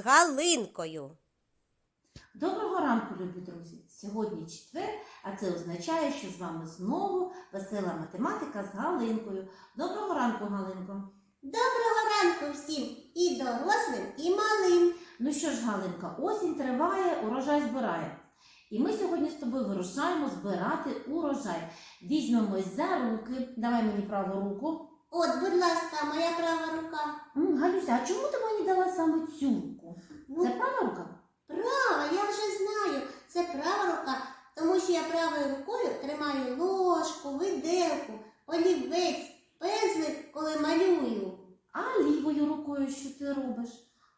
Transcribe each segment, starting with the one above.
Галинкою. Доброго ранку, любі друзі! Сьогодні четвер, а це означає, що з вами знову весела математика з Галинкою. Доброго ранку, Галинко! Доброго ранку всім і дорослим, і малим. Ну що ж, Галинка, осінь триває, урожай збирає. І ми сьогодні з тобою вирушаємо збирати урожай. Візьмемось за руки. Давай мені праву руку. От, будь ласка, моя права рука. М, Галюся, а чому ти мені дала саме цю руку? Ну, Це права рука? права, я вже знаю. Це права рука, тому що я правою рукою тримаю ложку, виделку, олівець, пензлик, коли малюю. А лівою рукою що ти робиш?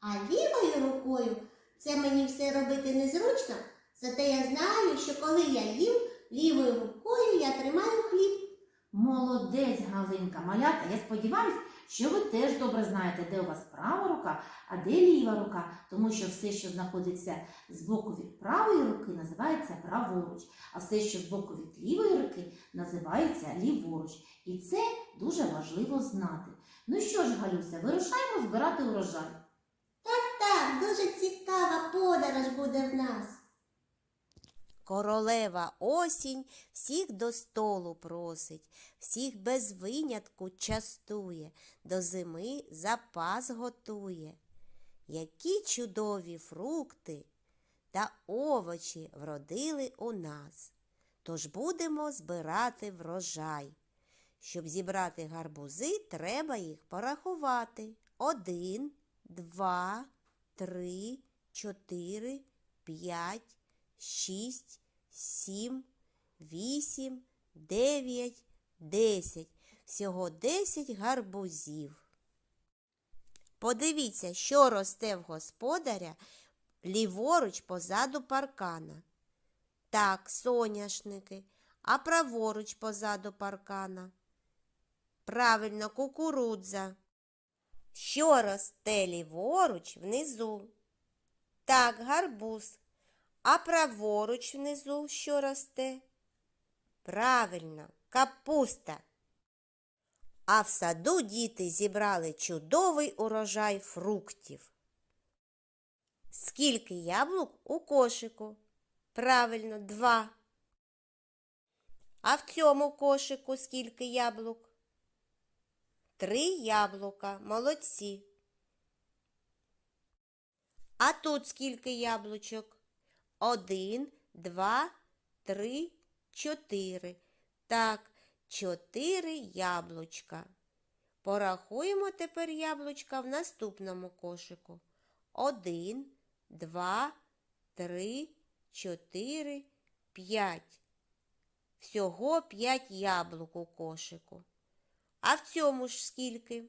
А лівою рукою це мені все робити незручно, зате я знаю, що коли я їм, лівою рукою я тримаю хліб. Молодець, Галинка, малята. Я сподіваюся, що ви теж добре знаєте, де у вас права рука, а де ліва рука, тому що все, що знаходиться з боку від правої руки, називається праворуч, а все, що з боку від лівої руки, називається ліворуч. І це дуже важливо знати. Ну що ж, Галюся, вирушаємо збирати урожай. Так, дуже цікава подорож буде в нас. Королева осінь всіх до столу просить, всіх без винятку частує, до зими запас готує. Які чудові фрукти та овочі вродили у нас. Тож будемо збирати врожай. Щоб зібрати гарбузи, треба їх порахувати. Один, два, три, чотири, п'ять, шість, сім, вісім, дев'ять, десять. Всього десять гарбузів. Подивіться, що росте в господаря ліворуч позаду паркана. Так, соняшники, а праворуч позаду паркана. Правильно, кукурудза. Що росте ліворуч внизу? Так, гарбуз. А праворуч внизу що росте? Правильно, капуста. А в саду діти зібрали чудовий урожай фруктів. Скільки яблук у кошику? Правильно, два. А в цьому кошику скільки яблук? Три яблука, молодці. А тут скільки яблучок? Один, два, три, чотири. Так, чотири яблучка. Порахуємо тепер яблучка в наступному кошику. Один, два, три, чотири, п'ять. Всього п'ять яблук у кошику. А в цьому ж скільки?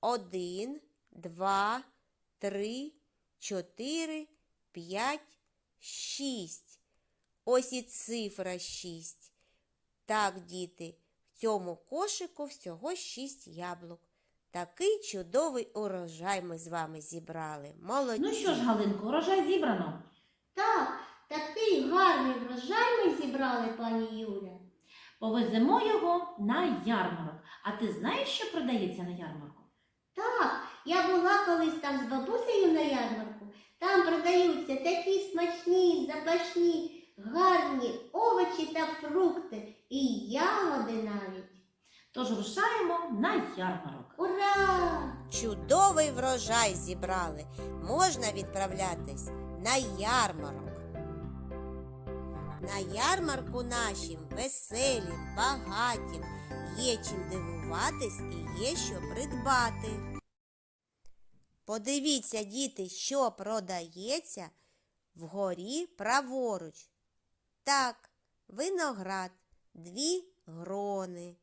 Один, два, три, чотири, п'ять, шість. Ось і цифра шість. Так, діти, в цьому кошику всього шість яблук. Такий чудовий урожай ми з вами зібрали. Молодці. Ну що ж, Галинко, урожай зібрано. Так, такий гарний врожай ми зібрали, пані Юля. Повеземо його на ярмарок. А ти знаєш, що продається на ярмарку? Так, я була колись там з бабусею на ярмарку. Там продаються такі смачні, запашні, гарні овочі та фрукти і ягоди навіть. Тож рушаємо на ярмарок. Ура! Чудовий врожай зібрали. Можна відправлятись на ярмарок. На ярмарку нашим веселім, багатім, є чим дивуватись і є що придбати. Подивіться, діти, що продається вгорі праворуч. Так, виноград, дві грони.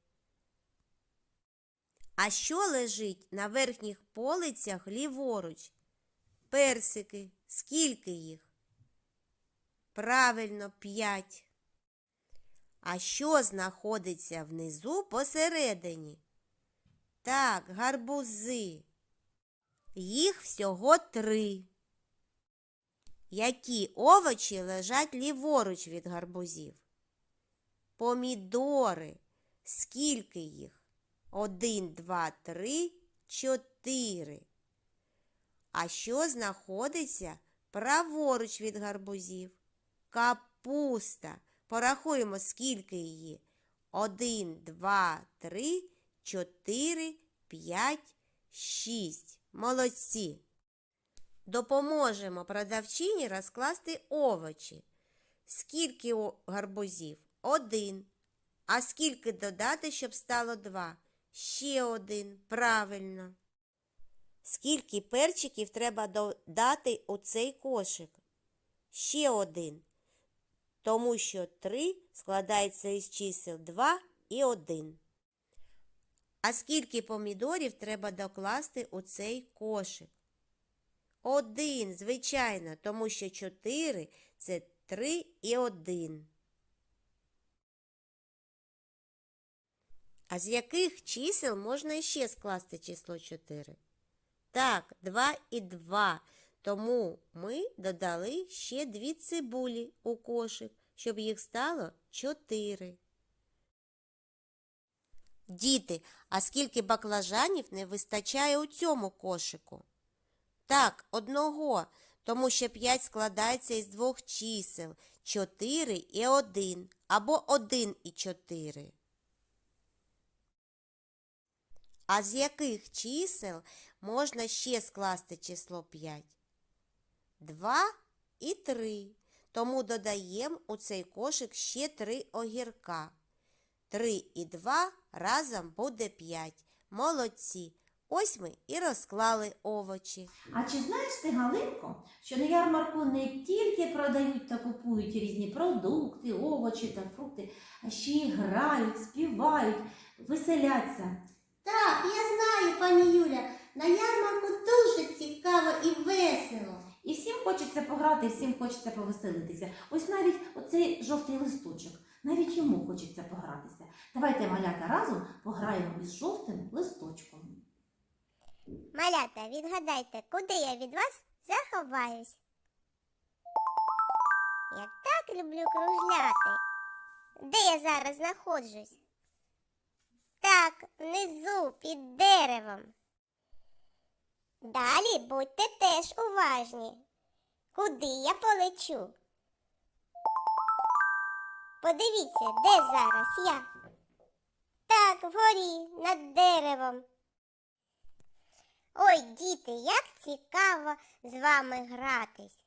А що лежить на верхніх полицях ліворуч? Персики. Скільки їх? Правильно, п'ять. А що знаходиться внизу посередині? Так, гарбузи. Їх всього три. Які овочі лежать ліворуч від гарбузів? Помідори. Скільки їх? Один, два, три, чотири. А що знаходиться праворуч від гарбузів. Капуста. Порахуємо, скільки її. Один, два, три, чотири, п'ять, шість. Молодці. Допоможемо продавчині розкласти овочі. Скільки гарбузів? Один. А скільки додати, щоб стало два? Ще один. Правильно. Скільки перчиків треба додати у цей кошик? Ще один. Тому що 3 складається із чисел 2 і 1. А скільки помідорів треба докласти у цей кошик? Один, звичайно, тому що 4 – це 3 і 1. А з яких чисел можна іще скласти число 4? Так, 2 і 2. Тому ми додали ще дві цибулі у кошик, щоб їх стало 4. Діти, а скільки баклажанів не вистачає у цьому кошику? Так, одного, тому що 5 складається із двох чисел 4 і 1, або 1 і 4. А з яких чисел можна ще скласти число 5? 2 і 3. Тому додаємо у цей кошик ще 3 огірка. 3 і 2 разом буде 5. Молодці. Ось ми і розклали овочі. А чи знаєш ти, Галинко, що на ярмарку не тільки продають та купують різні продукти, овочі та фрукти, а ще й грають, співають, веселяться. Так, я знаю, пані Юля, на ярмарку дуже цікаво і весело. І всім хочеться пограти, і всім хочеться повеселитися. Ось навіть оцей жовтий листочок, навіть йому хочеться погратися. Давайте, малята, разом пограємо із жовтим листочком. Малята, відгадайте, куди я від вас заховаюсь? Я так люблю кружляти. Де я зараз знаходжусь? Так, внизу, під деревом. Далі будьте теж уважні. Куди я полечу? Подивіться, де зараз я? Так, вгорі, над деревом. Ой, діти, як цікаво з вами гратись.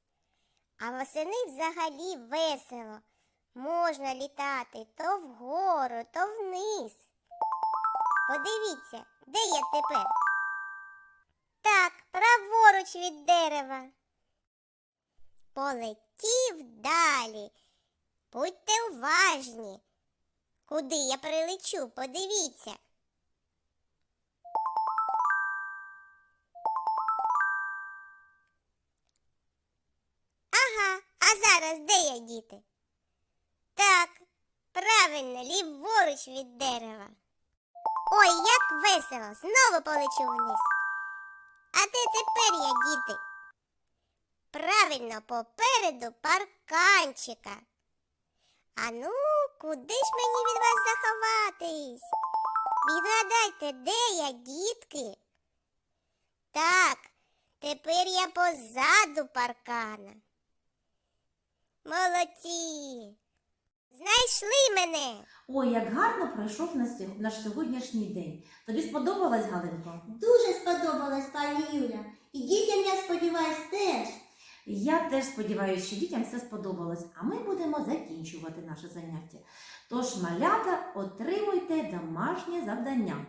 А восени взагалі весело. Можна літати то вгору, то вниз. Подивіться, де я тепер? Так, праворуч від дерева. Полетів далі. Будьте уважні. Куди я прилечу, подивіться. Ага, а зараз де я, діти? Так, правильно, ліворуч від дерева. Ой, як весело, знову полечу вниз. А де тепер я, діти? Правильно, попереду парканчика. А ну, куди ж мені від вас заховатись? Відгадайте, де я, дітки? Так, тепер я позаду паркана. Молодці. Знайшли мене. Ой, як гарно пройшов наш наш сьогоднішній день. Тобі сподобалось, Галинко? Дуже сподобалась пані Юля. І дітям, я сподіваюсь, теж. Я теж сподіваюся, що дітям все сподобалось, а ми будемо закінчувати наше заняття. Тож, малята, отримуйте домашнє завдання.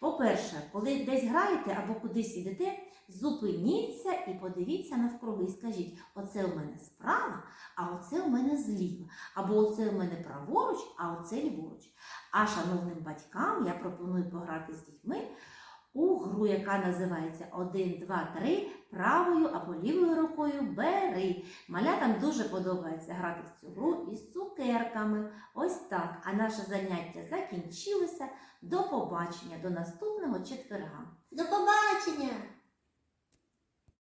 По-перше, коли десь граєте або кудись ідете, зупиніться і подивіться навкруги і скажіть, оце у мене справа, а оце у мене зліва, або оце у мене праворуч, а оце ліворуч. А шановним батькам я пропоную пограти з дітьми у гру, яка називається 1, 2, 3 правою або лівою рукою бери. Малятам дуже подобається грати в цю гру із цукерками. Ось так. А наше заняття закінчилося. До побачення, до наступного четверга. До побачення!